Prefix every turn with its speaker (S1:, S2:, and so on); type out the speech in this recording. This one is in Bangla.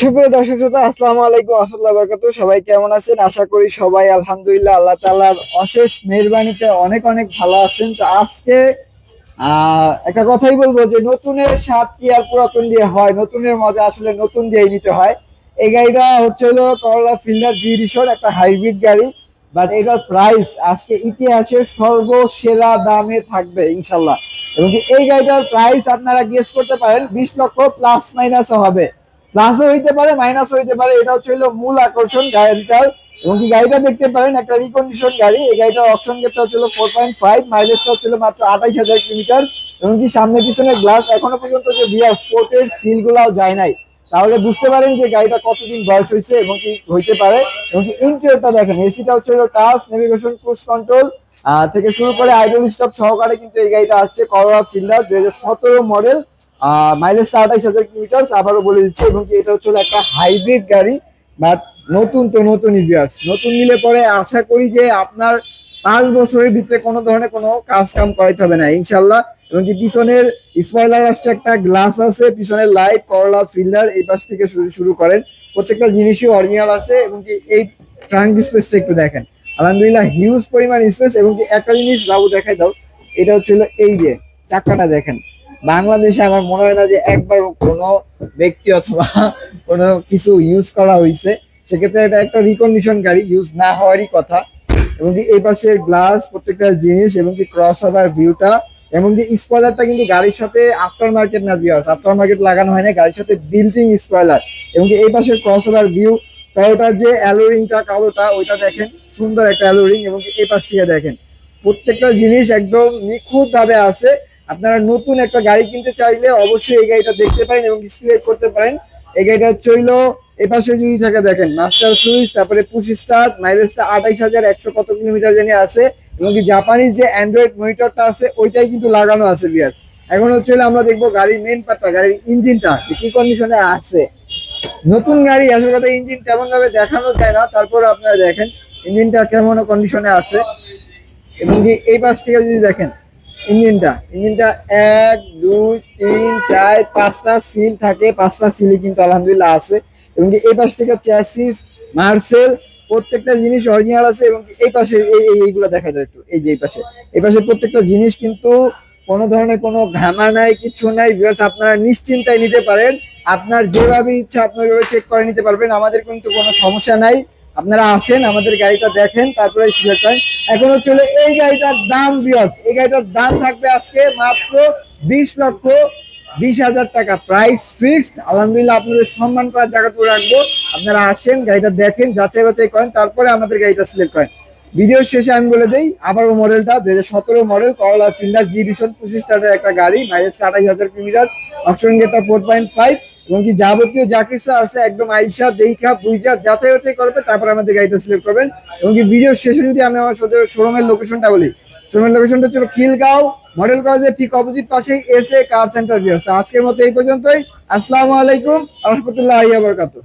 S1: সুপ্রিয় দর্শক শ্রোতা, আসসালামু আলাইকুম আহমতুল্লাহ বরকাত সবাই কেমন আছেন? আশা করি সবাই আলহামদুলিল্লাহ আল্লাহ তাআলার অশেষ মেহরবানিতে অনেক অনেক ভালো আছেন। তো আজকে একটা কথাই বলব যে নতুনের স্বাদ কি আর পুরাতন দিয়ে হয়? নতুনের মজা আসলে নতুন দিয়েই নিতে হয়। এই গাড়িটা হচ্ছে হলো করলা ফিল্ডার জি রিসোর একটা হাইব্রিড গাড়ি। বাট এটার প্রাইস আজকে ইতিহাসের সর্বসেরা দামে থাকবে ইনশাল্লাহ এবং এই গাড়িটার প্রাইস আপনারা গেস করতে পারেন, বিশ লক্ষ প্লাস মাইনাস হবে। প্লাসও হইতে পারে মাইনাসও হইতে পারে, এটা হচ্ছে হলো মূল আকর্ষণ গাড়িটার। এবং কি গাড়িটা দেখতে পারেন, একটা রিকন্ডিশন গাড়ি। এই গাড়িটার অপশন গেটটা হচ্ছিল ফোর পয়েন্ট ফাইভ মাইলেজটা হচ্ছিল মাত্র আঠাইশ হাজার কিলোমিটার। এবং কি সামনে পিছনে গ্লাস এখনও পর্যন্ত যে বিয়ার স্পোর্টের সিল গুলাও যায় নাই। তাহলে বুঝতে পারেন যে গাড়িটা কতদিন বয়স হয়েছে এবং কি হইতে পারে। এবং কি ইন্টেরিয়রটা দেখেন এসিটা হচ্ছে হলো টাচ নেভিগেশন ক্রুজ কন্ট্রোল থেকে শুরু করে আইডল স্টপ সহকারে কিন্তু এই গাড়িটা আসছে করোলা ফিল্ডার দুই হাজার সতেরো মডেল মাইলেজটা আঠাইশ হাজার কিলোমিটার আবারও বলে দিচ্ছি, এবং এটা হচ্ছে একটা হাইব্রিড গাড়ি বাট নতুন তো নতুন ইতিহাস নতুন নিলে পরে আশা করি যে আপনার পাঁচ বছরের ভিতরে কোনো ধরনের কোনো কাজ কাম করাইতে হবে না, ইনশাল্লাহ। এবং কি পিছনের স্পয়লার আসছে একটা গ্লাস আছে, পিছনের লাইট করলা ফিল্ডার এই পাশ থেকে শুরু শুরু করেন। প্রত্যেকটা জিনিসই অরিজিনাল আছে, এবং কি এই ট্রাঙ্ক স্পেসটা একটু দেখেন। আলহামদুলিল্লাহ হিউজ পরিমাণ স্পেস এবং কি একটা জিনিস বাবু দেখাই দাও, এটা হচ্ছে এই যে, চাকাটা দেখেন। বাংলাদেশে আমার মনে হয় না যে একবার কোনো ব্যক্তি অথবা কোনো কিছু ইউজ করা হয়েছে সেক্ষেত্রে এটা একটা রিকন্ডিশন গাড়ি ইউজ না হওয়ারই কথা। এবং কি এই পাশে গ্লাস প্রত্যেকটা জিনিস এবং কি ক্রস ওভার ভিউটা এবং কি স্পয়লারটা কিন্তু গাড়ির সাথে আফটার মার্কেট না ভিউয়ার্স আফটার মার্কেট লাগানো হয় না, গাড়ির সাথে বিল্ডিং স্পয়লার এবং কি এই পাশের ক্রস ওভার ভিউ ওটার যে অ্যালোরিংটা কালোটা, ওইটা দেখেন, সুন্দর একটা অ্যালোরিং এবং এই পাশ থেকে দেখেন। প্রত্যেকটা জিনিস একদম নিখুঁত ভাবে আছে। আপনারা নতুন একটা গাড়ি কিনতে চাইলে অবশ্যই এই গাড়িটা দেখতে পারেন এবং সিলেক্ট করতে পারেন। এই গাড়িটা চইল এপাশে যদি থাকে দেখেন মাস্টার সুইচ তারপরে পুশ স্টার্ট মাইলেজটা আঠাইশ হাজার একশো কত কিলোমিটার জানি আছে এবং কি জাপানিজ যে অ্যান্ড্রয়েড মনিটরটা আছে, ওইটাই কিন্তু লাগানো আছে বিয়ার এখন হচ্ছে আমরা দেখব গাড়ির মেন পার্টটা গাড়ির ইঞ্জিনটা কি কন্ডিশনে আছে। নতুন গাড়ি, আসল কথা ইঞ্জিন তেমন ভাবে দেখানো যায় না, তারপর আপনারা দেখেন, ইঞ্জিনটা কেমন কন্ডিশনে আছে। এবং কি এই পাশ থেকে যদি দেখেন ইঞ্জিনটা। ইঞ্জিনটা এক, দুই, তিন, চার, পাঁচটা সিল থাকে, পাঁচটা সিলই কিন্তু আলহামদুলিল্লাহ আছে। এবং এই পাশ থেকে চ্যাসিস মার্সেল প্রত্যেকটা জিনিস অরিজিনাল আছে এবং এই পাশে এই- এইগুলো দেখা যায় একটু, এই যে এই পাশে। এই পাশে প্রত্যেকটা জিনিস কিন্তু কোনো ধরনের কোনো ঘামা নাই, কিছু নাই বিকজ আপনারা নিশ্চিন্তায় নিতে পারেন। আপনার যেভাবে ইচ্ছা আপনার চেক করে নিতে পারবেন। আমাদের কিন্তু কোনো সমস্যা নাই। আপনারা আসেন, আমাদের গাড়িটা দেখেন, তারপরে সিলেক্ট করেন এখন হলো এই গাড়িটার দাম বিয়স এই গাড়িটার দাম থাকবে আজকে মাত্র বিশ লক্ষ বিশ হাজার টাকা। প্রাইস ফিক্সড আলহামদুলিল্লাহ আপনাদের সম্মান করার জায়গাটুকু রাখব। আপনারা আসেন, গাড়িটা দেখেন, যাচাই বাছাই করেন, তারপরে আমাদের গাড়িটা সিলেক্ট করেন। ভিডিও শেষে আমি বলে দিই, আবারও মডেলটা হাজার সতেরো মডেল করলা ফিল্ডার জি ভিশন পঁচিশ টাকার একটা গাড়ি মাইলেজ আঠাইশ হাজার কিলোমিটার অপশন গেটটা ফোর পয়েন্ট ফাইভ এবং কি যাবতীয় যা কিছু আছে একদম আইসা দেখা বুঝা যাচাই বাছাই করবে, তারপর আমাদের গাড়িটা সিলেক্ট করবেন। এবং কি ভিডিও শেষে যদি আমি আমার সাথে শোরুমের লোকেশনটা বলি শোরুমের লোকেশনটা ছিল খিলগাঁও মডেল কলেজের ঠিক অপোজিট পাশেই এসে কার সেন্টার আজকের মতো এই পর্যন্তই। আসসালামু আলাইকুম রহমতুল্লাহ বরকাতুহ।